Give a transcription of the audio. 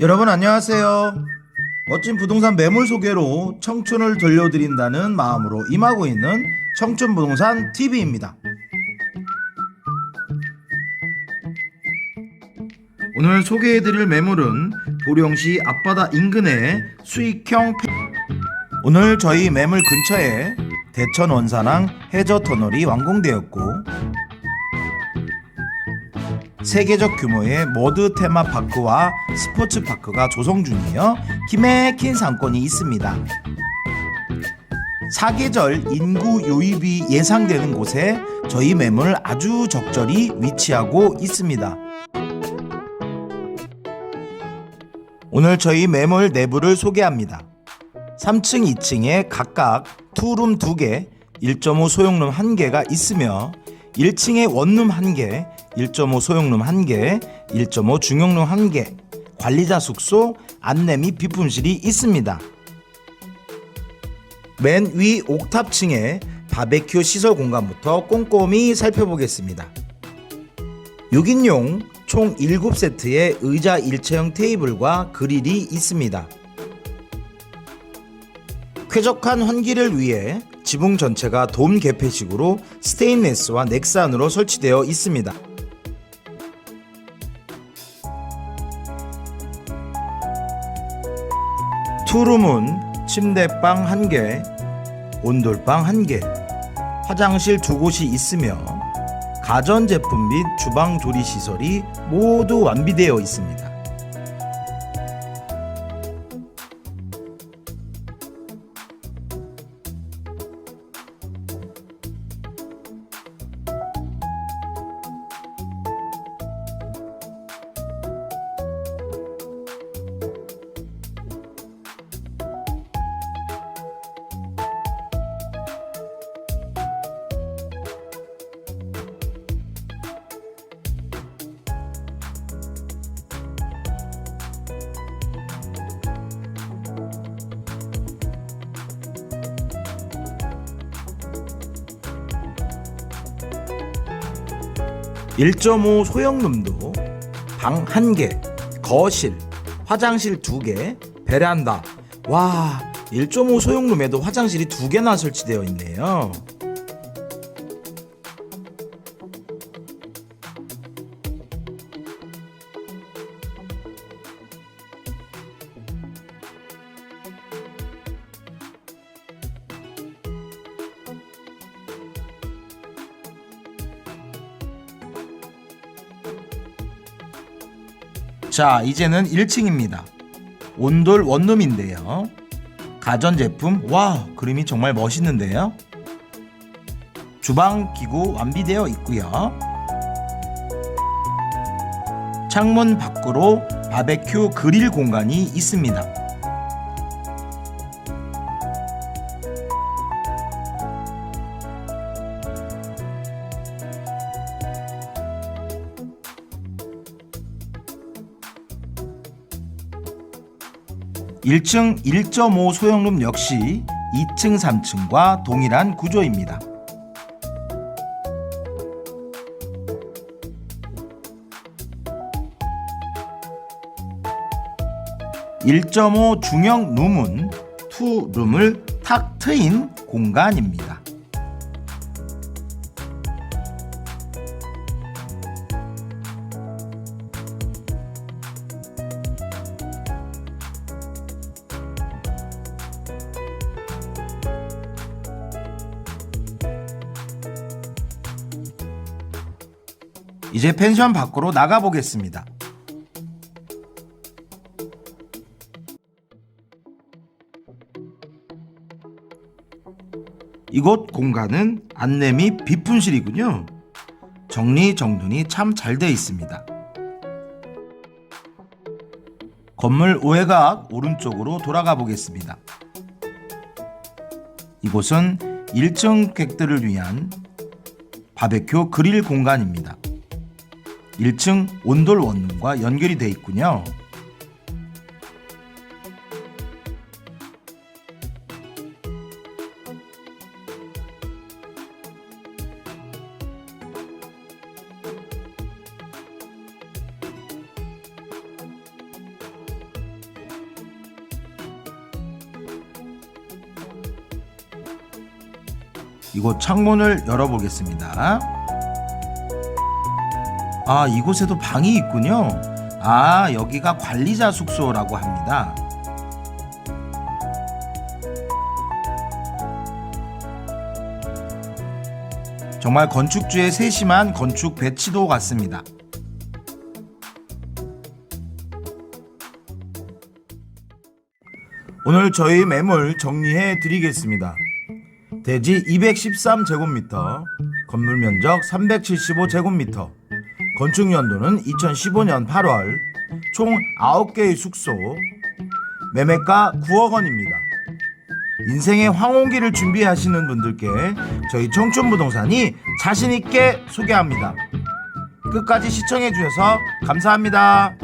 여러분 안녕하세요. 멋진 부동산 매물 소개로 청춘을 돌려드린다는 마음으로 임하고 있는 청춘 부동산 TV입니다. 오늘 소개해드릴 매물은 보령시 앞바다 인근의 수익형 폐... 오늘 저희 매물 근처에 대천 원산항 해저 터널이 완공되었고 세계적 규모의 머드 테마 파크와 스포츠 파크가 조성 중이어 기맥힌 상권이 있습니다. 사계절 인구 유입이 예상되는 곳에 저희 매물 아주 적절히 위치하고 있습니다. 오늘 저희 매물 내부를 소개합니다. 3층, 2층에 각각 투룸 2개, 1.5 소형룸 1개가 있으며 1층에 원룸 1개, 1.5 소형룸 1개, 1.5 중형룸 1개, 관리자 숙소, 안내 및 비품실이 있습니다. 맨 위 옥탑층에 바베큐 시설 공간부터 꼼꼼히 살펴보겠습니다. 6인용 총 7세트의 의자 일체형 테이블과 그릴이 있습니다. 쾌적한 환기를 위해 지붕 전체가 돔 개폐식으로 스테인레스와 넥산으로 설치되어 있습니다. 투룸은 침대방 1개, 온돌방 1개, 화장실 두 곳이 있으며 가전제품 및 주방 조리 시설이 모두 완비되어 있습니다. (1.5) 소형룸도 방 1개, 거실, 화장실 2개, 베란다. 와, 1.5 소형룸에도 화장실이 2개나 설치되어 있네요. 자, 이제는 1층입니다. 온돌 원룸인데요. 가전제품, 와, 그림이 정말 멋있는데요. 주방 기구 완비되어 있고요. 창문 밖으로 바베큐 그릴 공간이 있습니다. 일층 1.5 소형룸 역시 2층, 3층과 동일한 구조입니다. (1.5) 중형 룸은 투 룸을 탁 트인 공간입니다. 이제 펜션 밖으로 나가 보겠습니다. 이곳 공간은 안내 및 비품실이군요. 정리 정돈이 참잘 되어 있습니다. 건물 우회각 오른쪽으로 돌아가 보겠습니다. 이곳은 1층 객들을 위한 바베큐 그릴 공간입니다. 1층 온돌 원룸과 연결이 돼 있군요. 이곳 창문을 열어보겠습니다. 아, 이곳에도 방이 있군요. 아, 여기가 관리자 숙소라고 합니다. 정말 건축주의 세심한 건축 배치도 같습니다. 오늘 저희 매물 정리해 드리겠습니다. 대지 213제곱미터, 건물 면적 375제곱미터, 건축 연도는 2015년 8월, 총 9개의 숙소, 매매가 9억 원입니다. 인생의 황혼기를 준비하시는 분들께 저희 청춘부동산이 자신있게 소개합니다. 끝까지 시청해 주셔서 감사합니다.